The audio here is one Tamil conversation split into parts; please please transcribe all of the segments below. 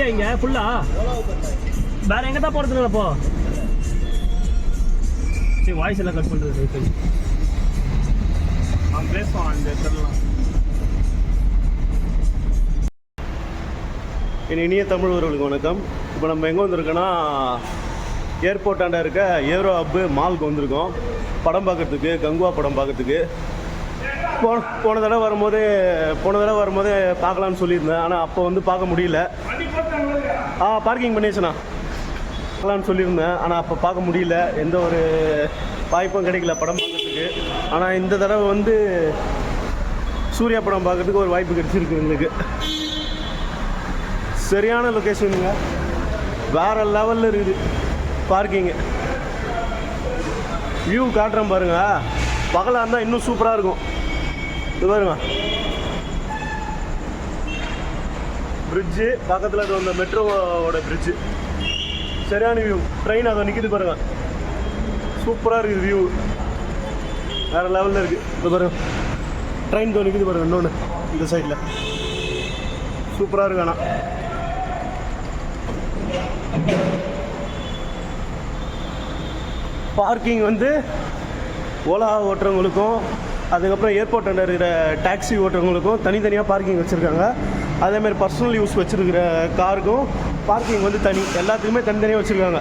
இல்லையா இங்க ஃபுல்லா வேற எங்க தான் போறது அப்போ? சரி வாய்ஸ் எல்லாம் கட் பண்றது சரி அவன் பேசுவான் அந்த இடத்துலலாம். என் இனிய தமிழ் உறவுகளுக்கு வணக்கம். இப்போ நம்ம எங்கே வந்திருக்கோன்னா ஏர்போர்ட்டாண்ட இருக்க ஏரோ ஹப்பு மாலுக்கு வந்திருக்கோம். படம் பார்க்கறதுக்கு கங்குவா படம் பார்க்கறதுக்கு. போன போன தடவை வரும்போது போன தடவை வரும்போது பார்க்கலான்னு சொல்லியிருந்தேன். ஆனால் அப்போ வந்து பார்க்க முடியல. ஆ பார்க்கிங் பண்ணிடுச்சுண்ணா சொல்லியிருந்தேன். ஆனால் அப்போ பார்க்க முடியல. எந்த ஒரு வாய்ப்பும் கிடைக்கல படம் பார்க்கறதுக்கு. ஆனால் இந்த தடவை வந்து சூர்யா படம் பார்க்கறதுக்கு ஒரு வாய்ப்பு கிடைச்சிருக்கு எங்களுக்கு. சரியான லொக்கேஷனுங்க வேற லெவலில் இருக்குது பார்க்கிங்கு வியூ காட்டுறேன் பாருங்க. பகலாக இருந்தால் இன்னும் சூப்பராக இருக்கும். இது பாருங்க. பிரிட்ஜு பக்கத்தில் அது அந்த மெட்ரோவோட பிரிட்ஜு சரியான வியூ ட்ரெயின் அதை நிற்கிது பாருங்க. சூப்பராக இருக்குது வியூ வேறு லெவலில் இருக்குது இது பாருங்க. ட்ரெயின் தோ நிற்கிது பாருங்க இன்னொன்று இந்த சைடில் சூப்பராக இருக்கு ஆனால் பார்க்கிங் வந்து ஓலா ஓட்டுறவங்களுக்கும் அதுக்கப்புறம் ஏர்போர்ட் இருக்கிற டாக்ஸி ஓட்டுறவங்களுக்கும் தனித்தனியாக பார்க்கிங் வச்சுருக்காங்க. அதேமாதிரி பர்சனல் யூஸ் வச்சுருக்கிற காருக்கும் பார்க்கிங் வந்து தனி. எல்லாத்துக்குமே தனித்தனியாக வச்சுருக்காங்க.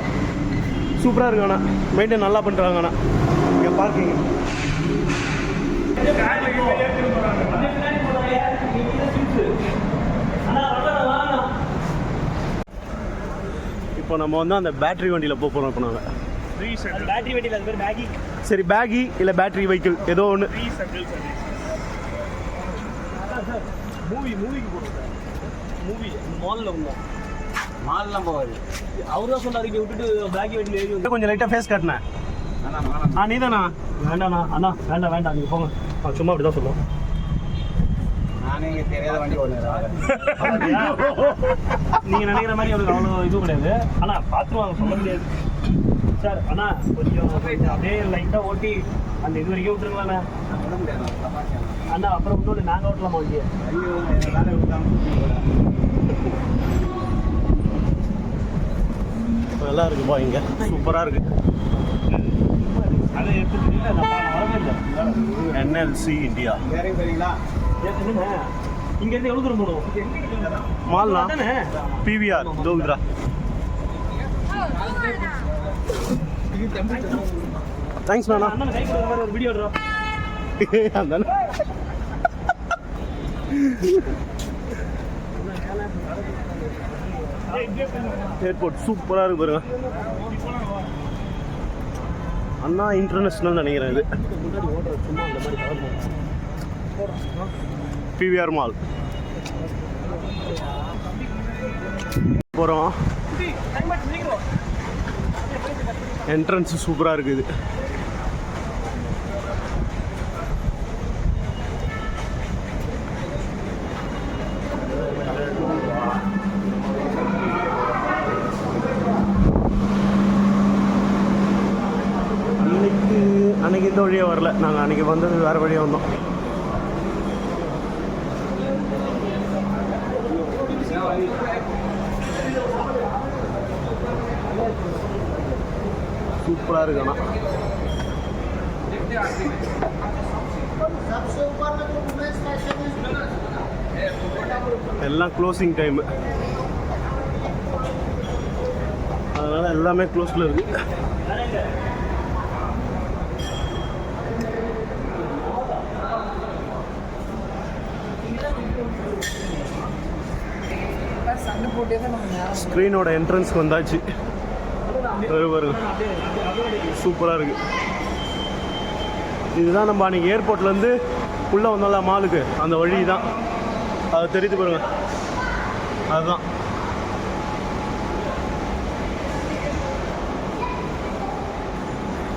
சூப்பராக இருக்கு ஆனால் மெயின்டைன் நல்லா பண்ணுறாங்க ஆனால் இங்கே பார்க்கிங் இப்போ நம்ம வந்து அந்த பேட்டரி வண்டியில் போக போகிறோம் இப்போ நாங்கள் பேட்டரி அது பேர் மேகி சரி பேகி இல்லை பேட்டரி வெஹிக்கிள் ஏதோ ஒன்று மூவி மூவிக்கு போட்டுருக்கேன் மூவி மாலில் வந்தோம். மால்லாம் போகாது. அவர் தான் சொன்னார் இங்கே விட்டுட்டு பேக்கி வெட்டியில் ஏறி வந்து கொஞ்சம் லைட்டாக ஃபேஸ் காட்டினேன் ஆ நீதானா? வேண்டாண்ணா அண்ணா வேண்டாம் வேண்டாம் நீங்கள் போங்க. ஆ, சும்மா அப்படி தான் சொல்லுவோம். நானே நீங்க நினைக்கிற மாதிரி அவருக்கு அவ்வளோ இது கிடையாது. ஆனா பார்த்துருவாங்க சொல்ல முடியாது. சார் அண்ணா கொஞ்சம் அப்படியே லைட்டாக ஓட்டி அந்த இது வரைக்கும் விட்டுருங்களாண்ணா. அண்ணா அப்புறம் இன்னொன்று நாங்கள் ஓட்டலாமா வண்டியை நல்லா இருக்குப்பா இங்கே. சூப்பராக இருக்கு. NLC India. இங்கேருந்து எவ்வளோ தூரம் போகணும்? மால்னா? பிவிஆர் தோகுதுரா. தேங்க்ஸ் ஒரு வீடியோ அதானே? ஏர்போர்ட் சூப்பராக இருக்கு பாருங்க. அண்ணா இன்டர்நேஷ்னல் நினைக்கிறேன் இது. பிவிஆர் மால் போகிறோம் என்ட்ரன்ஸ் சூப்பராக இருக்குது அன்னைக்கு வழியாக வரல. நாங்கள் அன்னைக்கு வந்தது வேறு வழியாக வந்தோம். சூப்பராக இருக்கு ஆனால் எல்லாம் க்ளோசிங் டைமு அதனால் எல்லாமே க்ளோஸில் இருக்குது சண்டை போட்டே தான் நம்ம நேரம் ஸ்க்ரீனோட என்ட்ரன்ஸ்க்கு வந்தாச்சு. வரு- சூப்பராக இருக்கு. இதுதான் நம்ம அன்றைக்கி ஏர்போர்ட்லேருந்து உள்ளே வந்தோம்ல மாலுக்கு அந்த வழி தான் அது தெரியுது பாருங்க. அதுதான்.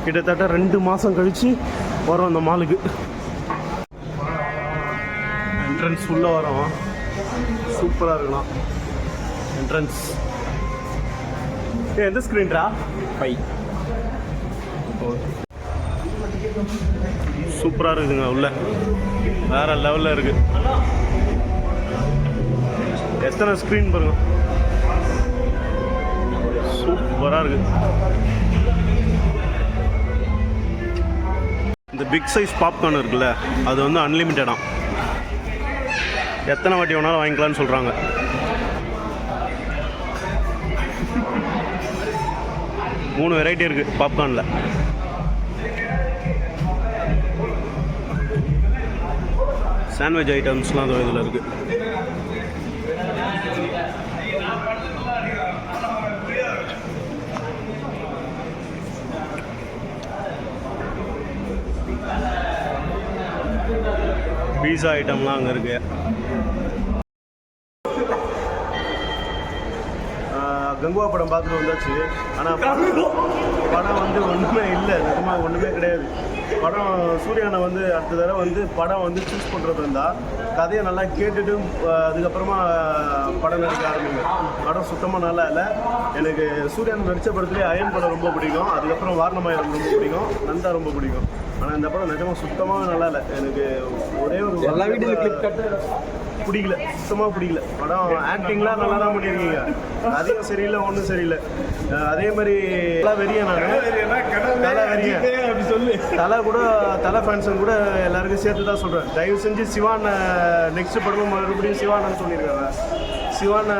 கிட்டத்தட்ட ரெண்டு மாதம் கழித்து வரோம் அந்த மாலுக்கு என்ட்ரன்ஸ் உள்ளே வரோம். சூப்பராக இருக்கலாம். ஏ எந்த ஸ்க்ரீன்ரா ஃபை சூப்பராக இருக்குதுங்க உள்ள. வேற லெவலில் இருக்கு. எத்தனை ஸ்க்ரீன் பாருங்க. சூப்பராக இருக்கு. இந்த பிக் சைஸ் பாப்கார்ன் இருக்குல்ல அது வந்து அன்லிமிட்டடாக எத்தனை வாட்டி வேணாலும் வாங்கிக்கலாம்னு சொல்கிறாங்க மூணு வெரைட்டி இருக்குது பாப்கார்னில் சாண்ட்விச் ஐட்டம்ஸ்லாம் அந்த இதில் இருக்குது பீஸா ஐட்டம்லாம் அங்கே இருக்குது கங்குவா படம் பார்த்துட்டு வந்தாச்சு. ஆனால் படம் வந்து ஒன்றுமே இல்லை. நிஜமாக ஒன்றுமே கிடையாது. படம் சூர்யானை வந்து அடுத்த தடவை வந்து படம் வந்து சூஸ் பண்ணுறது இருந்தால் கதையை நல்லா கேட்டுட்டு அதுக்கப்புறமா படம் நடிக்க ஆரம்பிங்க. படம் சுத்தமாக நல்லா இல்லை. எனக்கு சூர்யான் நடித்த படத்துலேயே அயன் படம் ரொம்ப பிடிக்கும். அதுக்கப்புறம் வாரணமாயிரம் ரொம்ப பிடிக்கும். நந்தா ரொம்ப பிடிக்கும். ஆனால் இந்த படம் நிஜமாக சுத்தமாக நல்லா இல்லை. எனக்கு ஒரே ஒரு எல்லா வீட்டிலும் கிளிக் கட்டு பிடிக்கல. சுத்தமாக பிடிக்கல. படம் ஆக்டிங்லாம் நல்லா தான் பண்ணியிருக்கீங்க. அதையும் சரியில்லை ஒன்றும் சரியில்லை. அதே மாதிரி தலை வெறிய நான். தலை வெறிய அப்படி சொல்லு. தலை கூட தலை ஃபேன்ஸும் கூட எல்லாருக்கும் சேர்த்து தான் சொல்கிறேன் தயவு செஞ்சு சிவான் நெக்ஸ்ட் படமும் மறுபடியும் சிவானன்னு சொல்லியிருக்காங்க சிவான்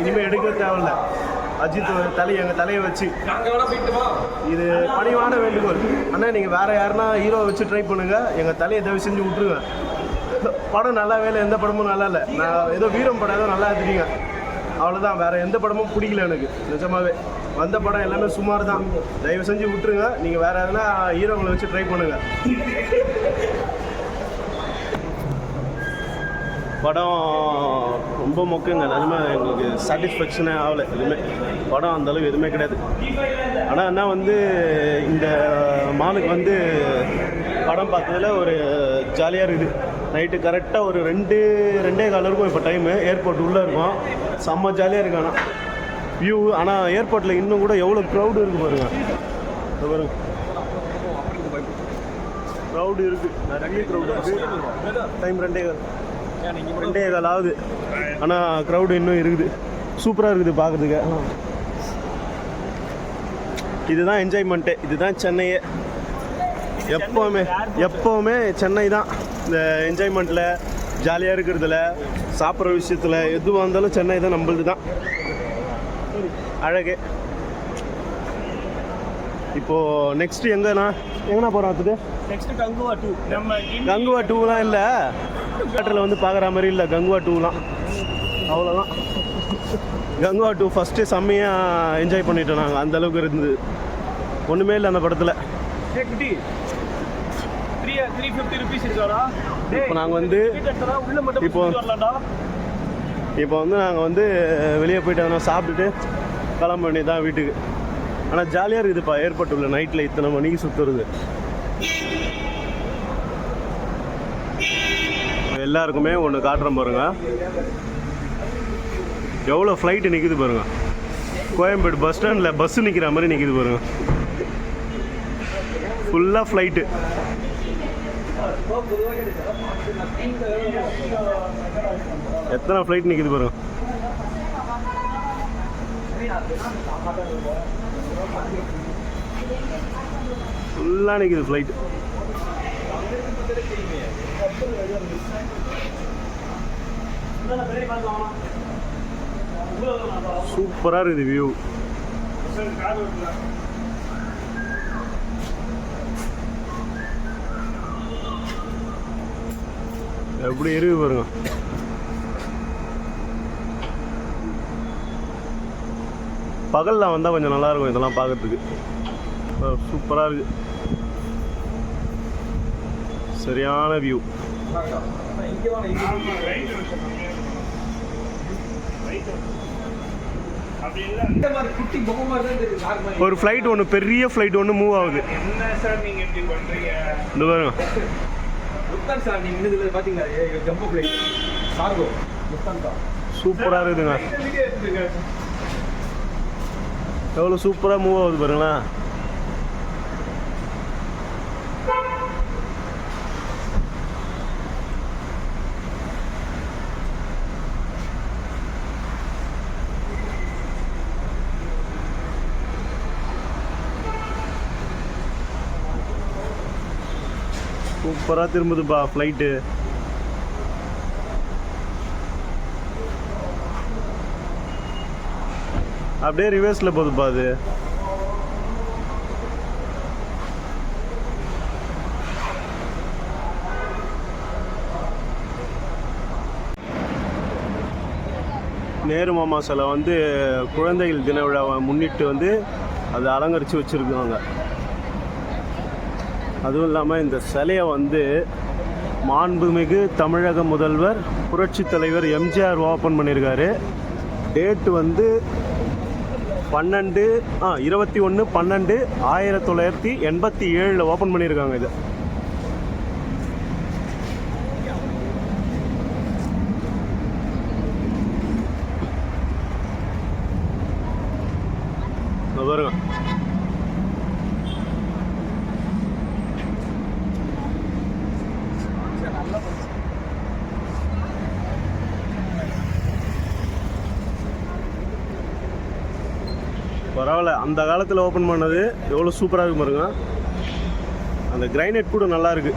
இனிமேல் எடுக்க தேவையில்ல. அஜித் தலை எங்கள் தலையை வச்சு. இது பணிவான வேண்டுகோள். அண்ணா நீங்கள் வேறு யாருன்னா ஹீரோ வச்சு ட்ரை பண்ணுங்கள் எங்கள் தலையை தயவு செஞ்சு விட்ருங்க படம் நல்லாவே இல்லை எந்த படமும் நல்லா இல்லை. நான் ஏதோ வீரம் படம் ஏதோ நல்லா எடுத்துட்டீங்க. அவ்வளோதான் வேறு எந்த படமும் பிடிக்கல எனக்கு நிஜமாவே. வந்த படம் எல்லாமே சுமார் தான் தயவு செஞ்சு விட்ருங்க நீங்கள் வேறு எதனா ஹீரோங்களை வச்சு ட்ரை பண்ணுங்கள் படம் ரொம்ப மொக்கங்க. நிஜமா எங்களுக்கு சாட்டிஸ்ஃபேக்ஷனே ஆகலை எதுவுமே. படம் அந்த அளவுக்கு எதுவுமே கிடையாது. ஆனால் என்ன வந்து இந்த மாலுக்கு வந்து படம் பார்த்ததில் ஒரு ஜாலியாக இருக்குது. நைட்டு கரெக்டாக ஒரு ரெண்டு ரெண்டே கால் இருக்கும் இப்போ டைமு ஏர்போர்ட் உள்ளே இருக்கும். செம்ம ஜாலியாக இருக்கு ஆனால் வியூ ஆனால் ஏர்போர்ட்டில் இன்னும் கூட எவ்வளோ க்ரௌடு இருக்குது பாருங்க. பாருங்க. க்ரௌடு இருக்குது நிறைய க்ரௌடு இருக்குது டைம் ரெண்டே கால். ரெண்டே கால் ஆகுது. ஆனால் க்ரௌடு இன்னும் இருக்குது. சூப்பராக இருக்குது பார்க்குறதுக்கு இதுதான் என்ஜாய்மெண்ட்டு இதுதான் சென்னையே. எப்போவுமே எப்போவுமே சென்னை தான். இந்த என்ஜாய்மெண்ட்டில் ஜாலியாக இருக்கிறதுல சாப்பிட்ற விஷயத்தில் எதுவாக இருந்தாலும் சென்னை தான் நம்மளது தான். அழகு. இப்போது நெக்ஸ்ட் எங்கண்ணா எங்கண்ணா போகிறோம் அதுக்கு நெக்ஸ்ட் கங்குவா டூ நம்ம கங்குவா டூலாம் இல்லை. தேட்டரில் வந்து பார்க்குற மாதிரி இல்லை. கங்குவா டூலாம் அவ்வளோதான் கங்குவா டூ ஃபஸ்ட்டு செம்மையாக என்ஜாய் பண்ணிட்டோம் நாங்கள் அந்த அளவுக்கு இருந்தது. ஒன்றுமே இல்லை அந்த படத்தில். இப்போ நாங்க வந்து- இப்போ- இப்போ வந்து நாங்கள் வந்து வெளியே போயிட்டு எதனா சாப்பிட்டுட்டு கிளம்ப வேண்டியது தான் வீட்டுக்கு. ஆனால் ஜாலியாக இருக்குதுப்பா ஏர்போர்ட் உள்ள நைட்டில் இத்தனை மணிக்கு சுற்றுறது எல்லாருக்குமே ஒன்று காட்டுறேன் பாருங்க. எவ்வளோ ஃப்ளைட்டு நிற்குது பாருங்க. கோயம்பேடு பஸ் ஸ்டாண்டில் பஸ்ஸு நிற்கிற மாதிரி நிற்குது பாருங்க. ஃபுல்லாக ஃப்ளைட்டு எத்தனை ஃப்ளைட் நிற்குது பாருங்க ஃபுல்லாக நிற்குது ஃப்ளைட் சூப்பராக இருக்குது வியூ எப்படி இருக்கு பாருங்க. பகலில் வந்தால் கொஞ்சம் நல்லா இருக்கும் இதெல்லாம் பார்க்கறதுக்கு. சூப்பராக இருக்கு. சரியான வியூ ஒரு ஃப்ளைட் ஒன்று பெரிய ஃப்ளைட் ஒன்று மூவ் ஆகுது. என்ன சார் நீங்க இப்படி பண்றீங்க? இந்த பாருங்க. லுப்தான் சார் பாத்தீங்களா? ஜம்போ பிளேட் கார்கோ லுப்தான் தான் சூப்பராக இருக்குதுங்க. எவ்வளோ சூப்பராக மூவ் ஆகுது பாருங்களேன். சூப்பராக திரும்புதுப்பா ஃப்ளைட்டு அப்படியே ரிவர்ஸில் போகுதுப்பா அது. நேரு மாமா சிலை வந்து குழந்தைகள் தின விழாவை முன்னிட்டு வந்து அதை அலங்கரித்து வச்சுருக்காங்க. அதுவும் இல்லாமல் இந்த சிலையை வந்து மாண்புமிகு தமிழக முதல்வர் புரட்சி தலைவர் எம்ஜிஆர் ஓப்பன் பண்ணியிருக்காரு டேட்டு வந்து பன்னெண்டு ஆ இருபத்தி ஒன்று பன்னெண்டு ஆயிரத்தி தொள்ளாயிரத்தி எண்பத்தி ஏழில் ஓப்பன் பண்ணியிருக்காங்க இது பாருங்க பரவாயில்ல அந்த காலத்தில் ஓப்பன் பண்ணது எவ்வளோ சூப்பராக இருக்கு பாருங்க. அந்த கிரைனைட் கூட நல்லா இருக்கு.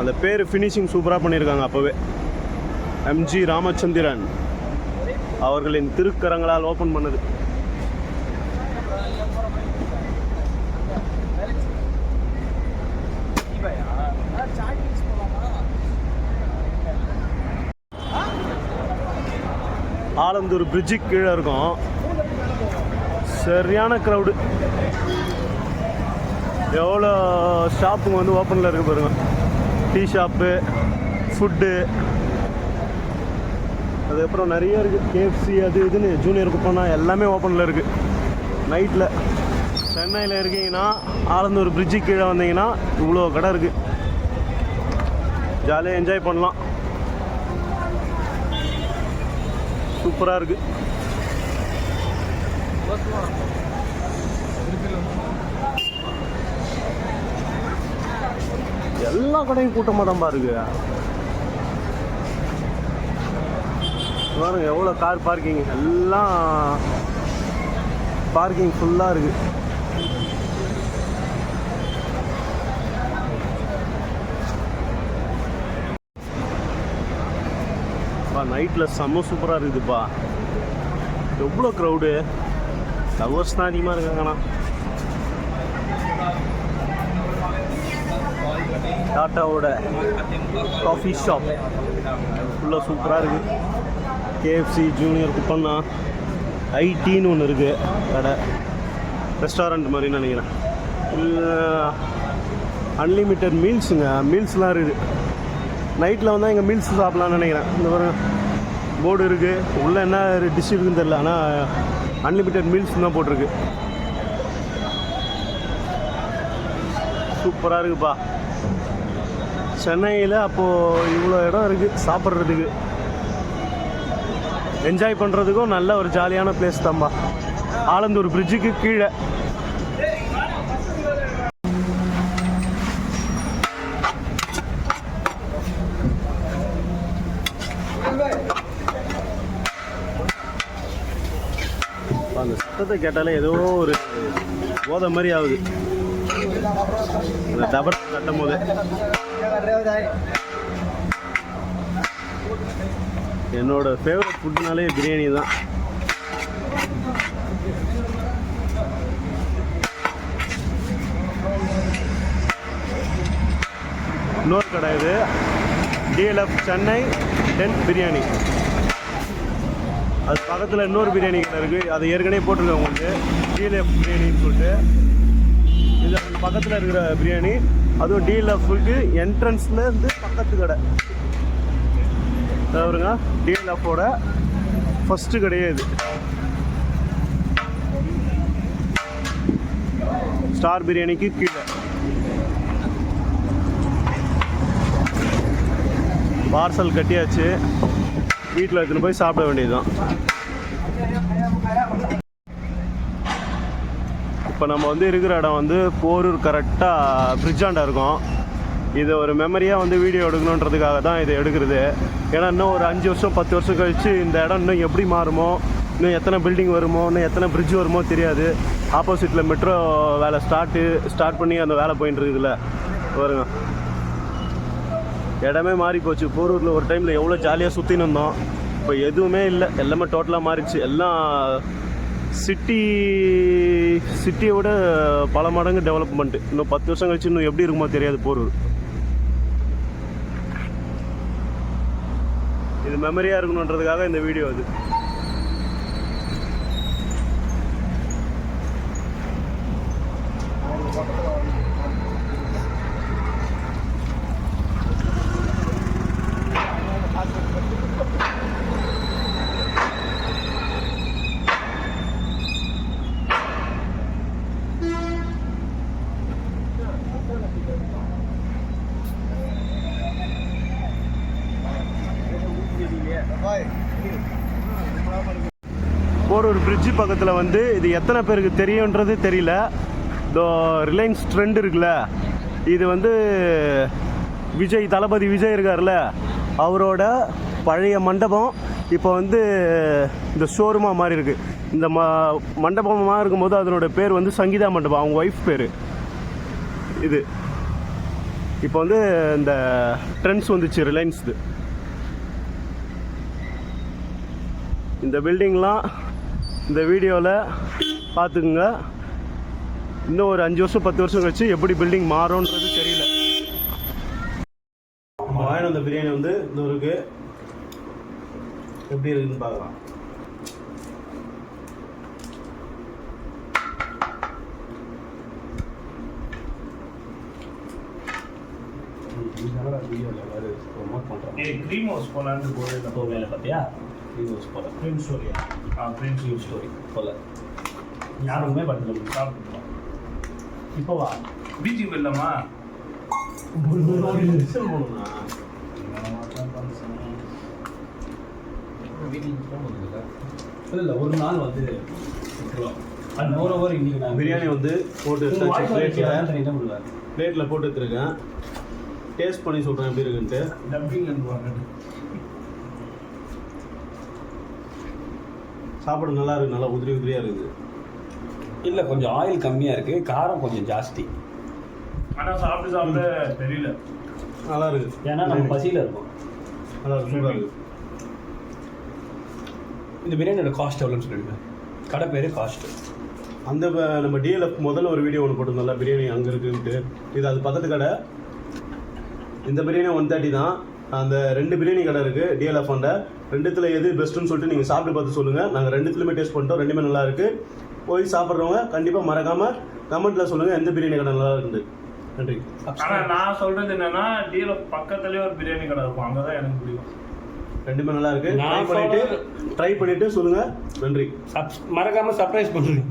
அந்த பேர் ஃபினிஷிங் சூப்பராக பண்ணியிருக்காங்க அப்போவே. எம்ஜி ராமச்சந்திரன் அவர்களின் திருக்கரங்களால் ஓப்பன் பண்ணது. ஆலந்தூர் பிரிட்ஜுக்கு கீழே இருக்கும். சரியான க்ரௌடு எவ்வளோ ஷாப்புங்க வந்து ஓப்பனில் இருக்குது பாருங்க. டீ ஷாப்பு ஃபுட்டு அதுக்கப்புறம் நிறைய இருக்குது கேஎஃப்சி அது இதுன்னு ஜூனியர் குப்பனா எல்லாமே ஓப்பனில் இருக்குது நைட்டில் சென்னையில் இருக்கீங்கன்னா ஆலந்தூர் பிரிட்ஜுக்கு கீழே வந்தீங்கன்னா இவ்வளோ கடை இருக்குது ஜாலியாக என்ஜாய் பண்ணலாம். சூப்பராக இருக்குது எல்லா கடையும் கூட்டமாக தான்ப்பா இருக்கு பாருங்க எவ்வளோ கார் பார்க்கிங் எல்லாம் பார்க்கிங் ஃபுல்லாக இருக்கு. பா நைட்டில் செம்ம சூப்பராக இருக்குதுப்பா. எவ்வளோ க்ரௌடு லவர்ஸ் தான் அதிகமாக இருக்காங்கண்ணா. டாட்டாவோட காஃபி ஷாப் ஃபுல்லாக சூப்பராக இருக்குது கேஎஃப்சி ஜூனியர் குப்பண்ணா ஐடின்னு ஒன்று இருக்குது கடை. ரெஸ்டாரண்ட் மாதிரி நினைக்கிறேன். அன்லிமிட்டெட் மீல்ஸுங்க மீல்ஸ்லாம் இருக்குது நைட்டில் வந்தால் இங்கே மீல்ஸ் சாப்பிட்லான்னு நினைக்கிறேன். இந்த ஒரு போர்டு இருக்குது உள்ளே என்ன டிஷ் இருக்குன்னு தெரில ஆனால் அன்லிமிட்டெட் மீல்ஸ் தான் போட்டிருக்கு. சூப்பராக இருக்குப்பா. சென்னையில் அப்போது இவ்வளோ இடம் இருக்குது சாப்பிட்றதுக்கு. என்ஜாய் பண்ணுறதுக்கும் நல்ல ஒரு ஜாலியான பிளேஸ் தான்பா. ஆலந்தூர் பிரிட்ஜுக்கு கீழே அந்த சத்தத்தை கேட்டாலே ஏதோ ஒரு போத மாதிரி ஆகுது. அந்த டபர் கட்டும் போது என்னோட ஃபேவரட் ஃபுட்னாலே பிரியாணி தான். இன்னொரு கடை இது. DLF Chennai ten biryani. அது பக்கத்தில் இன்னொரு பிரியாணி கடை இருக்குது அது ஏற்கனவே போட்டிருக்கேன் உங்களுக்கு. டிஎல்எஃப் பிரியாணின்னு சொல்லிட்டு. இது பக்கத்தில் இருக்கிற பிரியாணி. அதுவும் டிஎல்எஃப்க்கு என்ட்ரன்ஸில் இருந்து பக்கத்து கடை. பாருங்க. டிஎல்எஃபோட ஃபஸ்ட்டு கடையே இது. ஸ்டார் பிரியாணிக்கு கீழே. பார்சல் கட்டியாச்சு. வீட்டில் எடுத்துன்னு போய் சாப்பிட வேண்டியதுதான். இப்போ நம்ம வந்து இருக்கிற இடம் வந்து போரூர் கரெக்டாக பிரிட்ஜாண்டா இருக்கும். இது ஒரு மெமரியாக வந்து வீடியோ எடுக்கணுன்றதுக்காக தான் இதை எடுக்கிறது. ஏன்னா இன்னும் ஒரு அஞ்சு வருஷம் பத்து வருஷம் கழித்து இந்த இடம் இன்னும் எப்படி மாறுமோ இன்னும் எத்தனை பில்டிங் வருமோ இன்னும் எத்தனை பிரிட்ஜ் வருமோ தெரியாது. ஆப்போசிட்டில் மெட்ரோ வேலை ஸ்டார்ட்டு ஸ்டார்ட் பண்ணி அந்த வேலை போயின்னு இருக்குதுல்ல. வருங்க இடமே மாறி போச்சு. போரூரில் ஒரு டைமில் எவ்வளோ ஜாலியாக சுற்றின்னு இருந்தோம். இப்போ எதுவுமே இல்லை. எல்லாமே டோட்டலாக மாறிடுச்சு. எல்லாம் சிட்டி சிட்டியை விட பல மடங்கு டெவலப்மெண்ட்டு இன்னும் பத்து வருஷம் கழிச்சு இன்னும் எப்படி இருக்குமோ தெரியாது போரூர். இது மெமரியாக இருக்கணுன்றதுக்காக இந்த வீடியோ அது போரூர் பிரிட்ஜு பக்கத்தில் வந்து இது எத்தனை பேருக்கு தெரியுன்றது தெரியல. இதோ ரிலையன்ஸ் ட்ரெண்ட் இருக்குல்ல. இது வந்து விஜய் தளபதி விஜய் இருக்கார்ல அவரோட பழைய மண்டபம் இப்போ வந்து இந்த ஷோரூமாக மாறி இருக்குது இந்த ம மண்டபமாக இருக்கும்போது அதனோட பேர் வந்து சங்கீதா மண்டபம். அவங்க ஒய்ஃப் பேர். இது. இப்போ வந்து இந்த ட்ரெண்ட்ஸ் வந்துச்சு ரிலையன்ஸ்து இந்த பில்டிங்லாம் இந்த வீடியோவில் பார்த்துக்குங்க. இன்னும் ஒரு அஞ்சு வருஷம் பத்து வருஷம் கழிச்சு எப்படி பில்டிங் மாறும்ன்றது தெரியல. வாங்கின அந்த பிரியாணி வந்து இந்த இருக்கு எப்படி இருக்குன்னு பார்க்கலாம். ஏய் க்ரீம் ஹவுஸ் போலான்னு போகிறேன் இப்போ வேலை பார்த்தியா ஹவுஸ் போல க்ரீம் ஸ்டோரியா ஆ க்ரீம் க்ரீம் ஸ்டோரி போல யாருமே படுத்துல சாப்பிட்டுருக்கோம் இப்போ வா. பீச்சுக்கு இல்லைம்மா இல்லை இல்லை ஒரு நாள் வந்து அது மோர் ஓவர் இன்னைக்கு நான் பிரியாணி வந்து போட்டு பிளேட்டில் போட்டு எடுத்துருக்கேன் டேஸ்ட் பண்ணி சொல்கிறேன் எப்படி இருக்குன்ட்டு. டப்பிங் அனுப்புவாங்க சாப்பாடு நல்லா இருக்கு நல்லா உதிரி உதிரியாக இருக்குது. இல்லை கொஞ்சம் ஆயில் கம்மியாக இருக்குது காரம் கொஞ்சம் ஜாஸ்தி. ஆனால் சாப்பிட்டு சாப்பிட்டு தெரியல. நல்லா இருக்கு. ஏன்னா நம்ம பசியில் இருக்கோம். நல்லா இருக்கு சூப்பராக இருக்கு. இந்த பிரியாணியோட காஸ்ட் எவ்வளோன்னு சொல்லிடுங்க கடை பேர் காஸ்ட் அந்த நம்ம டிஎல்எஃப் முதல்ல ஒரு வீடியோ ஒன்று போட்டிருந்தோம்ல பிரியாணி அங்கே இருக்குன்ட்டு. இது அது பக்கத்து கடை. இந்த பிரியாணி ஒன் தேர்ட்டி தான். அந்த ரெண்டு பிரியாணி கடை இருக்குது டிஎல்எஃப் அண்ட ரெண்டுத்தில் எது பெஸ்ட்டுன்னு சொல்லிட்டு நீங்கள் சாப்பிட்டு பார்த்து சொல்லுங்கள் நாங்கள் ரெண்டுத்துலையுமே டேஸ்ட் பண்ணிட்டோம். ரெண்டுமே நல்லா இருக்குது போய் சாப்பிட்றவங்க கண்டிப்பாக மறக்காமல் கமெண்ட்டில் சொல்லுங்கள் எந்த பிரியாணி கடை நல்லா இருக்குது நன்றி. ஆனா நான் சொல்றது என்னன்னா டீல பக்கத்துலயே ஒரு பிரியாணி கடை இருக்கும். அங்கதான் எனக்கு பிடிக்கும். ரெண்டுமே நல்லா இருக்கு. ட்ரை பண்ணிட்டு ட்ரை பண்ணிட்டு சொல்லுங்க. நன்றி. மறக்காமல் சர்ப்ரைஸ் பண்ணுறேன்